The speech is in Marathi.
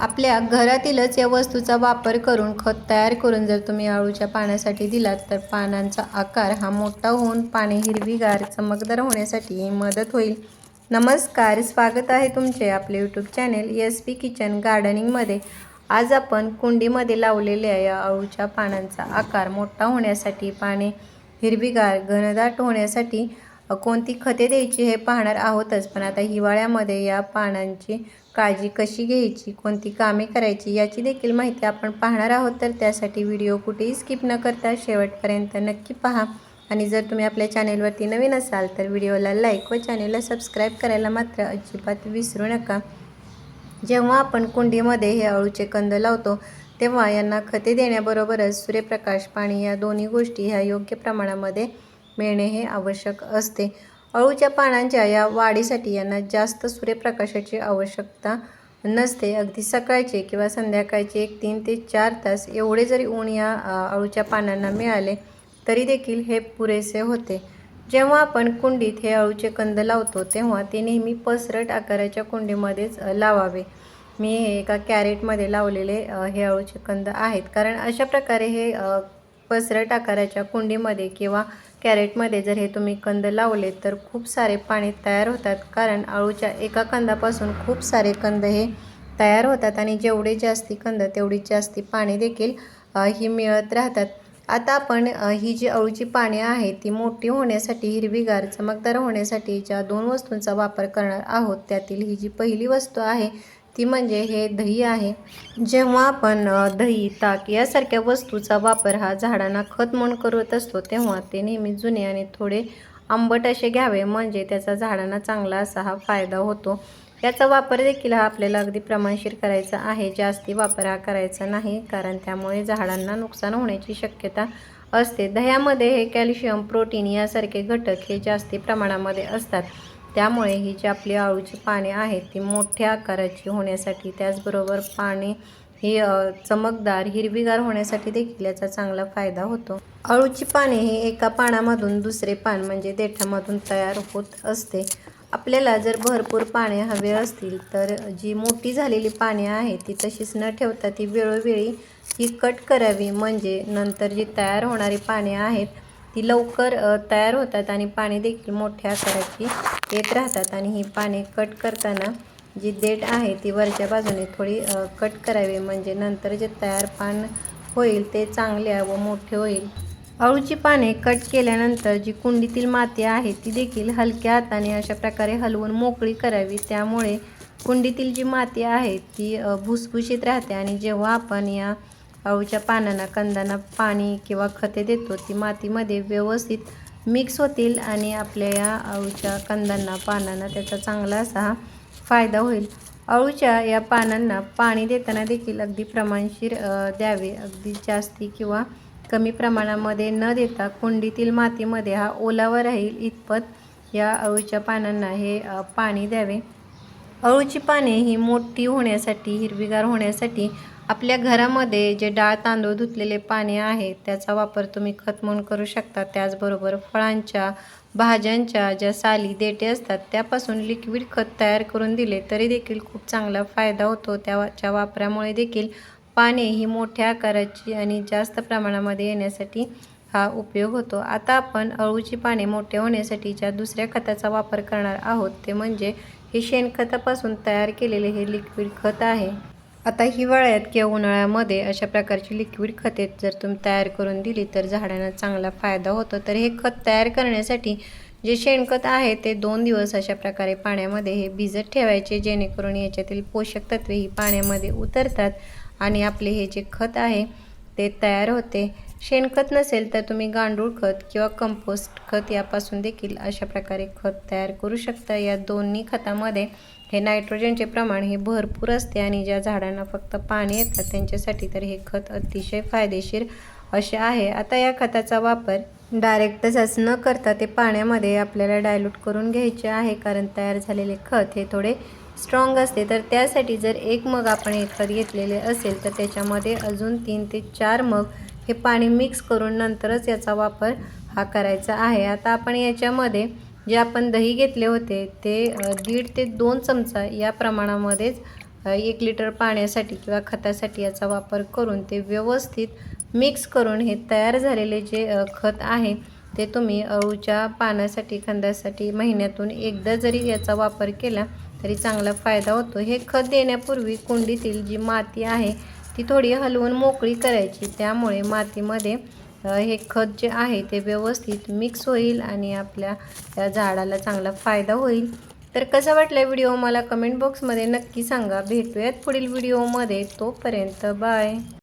आपल्या घरातीलच या वस्तूचा वापर करून खत तयार करून जर तुम्ही आळूच्या पाण्यासाठी दिलात तर पानांचा आकार हा मोठा होऊन पाने हिरवीगार चमकदार होण्यासाठी मदत होईल. नमस्कार स्वागत आहे तुमचे आपले YouTube channel S P kitchen गार्डनिंगमध्ये आज आपण कुंडीमध्ये लावलेल्या या आळूच्या पानांचा आकार मोठा होण्यासाठी पाने हिरवीगार घनदाट होण्यासाठी कोणती खते द्यायची हे पाहणार आहोतच. पण आता हिवाळ्यामध्ये या पानांची काळजी कशी घ्यायची कोणती कामे करायची याची देखील माहिती आपण पाहणार आहोत. तर त्यासाठी व्हिडिओ कुठेही स्किप न करता शेवटपर्यंत नक्की पहा. आणि जर तुम्ही आपल्या चॅनेलवरती नवीन असाल तर व्हिडिओला लाईक व चॅनेलला सबस्क्राईब करायला मात्र अजिबात विसरू नका. जेव्हा आपण कुंडीमध्ये हे अळूचे कंद लावतो तेव्हा यांना खते देण्याबरोबरच सूर्यप्रकाश पाणी या दोन्ही गोष्टी ह्या योग्य प्रमाणामध्ये मिळणे हे आवश्यक असते. अळूच्या पानांच्या या वाढीसाठी यांना जास्त सूर्यप्रकाशाची आवश्यकता नसते. अगदी सकाळचे किंवा संध्याकाळचे एक तीन ते चार तास एवढे जरी ऊन या अळूच्या पानांना मिळाले तरी देखील हे पुरेसे होते. जेव्हा आपण कुंडीत हे अळूचे कंद लावतो तेव्हा ते नेहमी पसरट आकाराच्या कुंडीमध्येच लावावे. मी हे एका कॅरेटमध्ये लावलेले हे अळूचे कंद आहेत. कारण अशा प्रकारे हे पसरट आकाराच्या कुंडीमध्ये किंवा कॅरेटमध्ये जर हे तुम्ही कंद लावले तर खूप सारे पाणी तयार होतात. कारण अळूच्या एका कंदापासून खूप सारे कंद हे तयार होतात आणि जेवढे जास्ती कंद तेवढी जास्ती पाणी देखील ही मिळत राहतात. आता आपण ही जी अळूची पाने आहेत ती मोठी होण्यासाठी हिरवीगार चमकदार होण्यासाठी ज्या दोन वस्तूंचा वापर करणार आहोत त्यातील ही जी पहिली वस्तू आहे ती म्हणजे हे दही आहे. जेव्हा आपण दही ताक यासारख्या वस्तूचा वापर हा झाडांना खत म्हणून करत असतो तेव्हा ते नेहमी जुने आणि थोडे आंबट असे घ्यावे. म्हणजे त्याचा झाडांना चांगला असा हा फायदा होतो. याचा वापर देखील हा आपल्याला अगदी प्रमाणशीर करायचा आहे. जास्ती वापर हा करायचा नाही कारण त्यामुळे झाडांना नुकसान होण्याची शक्यता असते. दह्यामध्ये हे कॅल्शियम प्रोटीन यासारखे घटक हे जास्ती प्रमाणामध्ये असतात. त्यामुळे ही जी आपली आळूची पाने आहेत ती मोठ्या आकाराची होण्यासाठी त्याचबरोबर पाने ही चमकदार हिरवीगार होण्यासाठी देखील याचा चांगला फायदा होतो. अळूची पाने ही एका पानामधून दुसरे पान म्हणजे देठामधून तयार होत असते. आपल्याला जर भरपूर पाने हवे असतील तर जी मोठी झालेली पाने आहेत ती तशीच न ठेवता ती वेळोवेळी ही कट करावी. म्हणजे नंतर जी तयार होणारी पाने आहेत ती लवकर तयार होतात आणि पाने देखील मोठ्या आकाराची येत राहतात. आणि ही पाने कट करताना जी देठ आहे ती वरच्या बाजूने थोडी कट करावी. म्हणजे नंतर जे तयार पान होईल ते चांगले व मोठे होईल. अळूची पाने कट केल्यानंतर जी कुंडीतील माती आहे ती देखील हलक्या हाताने अशा प्रकारे हलवून मोकळी करावी. त्यामुळे कुंडीतील जी माती आहे ती भुसभुशीत राहते. आणि जेव्हा आपण या अळूच्या पानांना कंदांना पाणी किंवा खते देतो. ती मातीमध्ये व्यवस्थित मिक्स होतील आणि आपल्या या अळूच्या कंदांना पानांना त्याचा चांगला असा हा फायदा होईल. अळूच्या या पानांना पाणी देताना देखील अगदी प्रमाणशीर द्यावे. अगदी जास्ती किंवा कमी प्रमाणामध्ये न देता कुंडीतील मातीमध्ये हा ओलावा राहील इतपत या अळूच्या पानांना हे पाणी द्यावे. अळूची पाने ही मोठी होण्यासाठी हिरवीगार होण्यासाठी आपल्या घरामध्ये जे डाळ तांदूळ धुतलेले पाने आहे त्याचा वापर तुम्ही खत म्हणून करू शकता. त्याचबरोबर फळांच्या भाज्यांच्या ज्या साली देटे असतात त्यापासून लिक्विड खत तयार करून दिले तरी देखील खूप चांगला फायदा होतो. त्याच्या वापरामुळे देखील पाने ही मोठ्या आकाराची आणि जास्त प्रमाणामध्ये येण्यासाठी हा उपयोग होतो. आता आपण अळूची पाने मोठे होण्यासाठी ज्या दुसऱ्या खताचा वापर करणार आहोत ते म्हणजे हे शेणखतापासून तयार केलेले हे लिक्विड खत आहे. आता हिवाळ्यात किंवा उन्हाळ्यामध्ये अशा प्रकारची लिक्विड खते जर तुम्ही तयार करून दिली तर झाडांना चांगला फायदा होतो. तर हे खत तयार करण्यासाठी जे शेणखत आहे ते दोन दिवस अशा प्रकारे पाण्यामध्ये हे भिजत ठेवायचे जेणेकरून याच्यातील पोषक तत्वे ही पाण्यामध्ये उतरतात आणि आपले हे जे खत आहे ते तयार होते. शेणखत नसेल तर तुम्ही गांडूळ खत किंवा कंपोस्ट खत यापासून देखील अशा प्रकारे खत तयार करू शकता. या दोन्ही खतामध्ये हे नायट्रोजनचे प्रमाण हे भरपूर असते आणि ज्या झाडांना फक्त पाणी येतात त्यांच्यासाठी तर हे खत अतिशय फायदेशीर असे आहे. आता या खताचा वापर डायरेक्ट तसाच न करता ते पाण्यामध्ये आपल्याला डायल्यूट करून घ्यायचे आहे. कारण तयार झालेले खत हे थोडे स्ट्रॉंग असते. तर त्यासाठी जर एक मग आपण हे खत घेतलेले असेल तर त्याच्यामध्ये अजून तीन ते चार मग हे पाणी मिक्स करून नंतरच याचा वापर हा करायचा आहे. आता आपण याच्यामध्ये जे आपण दही घेतले होते ते दीड ते दोन चमचा या प्रमाणामध्येच एक लिटर पाण्यासाठी किंवा खतासाठी याचा वापर करून ते व्यवस्थित मिक्स करून हे तयार झालेले जे खत आहे ते तुम्ही अळूच्या पानासाठी खंदासाठी महिन्यातून एकदा जरी याचा वापर केला तरी चांगला फायदा होतो. हे खत देण्यापूर्वी कुंडीतील जी माती आहे ती थोडी हलवून मोकळी करायची. त्यामुळे मातीमध्ये हे खत जे आहे ते व्यवस्थित मिक्स होईल आणि आपल्या त्या झाडाला चांगला फायदा होईल. तर कसा वाटला व्हिडिओ मला कमेंट बॉक्समध्ये नक्की सांगा. भेटूयात पुढील व्हिडिओमध्ये. तोपर्यंत बाय.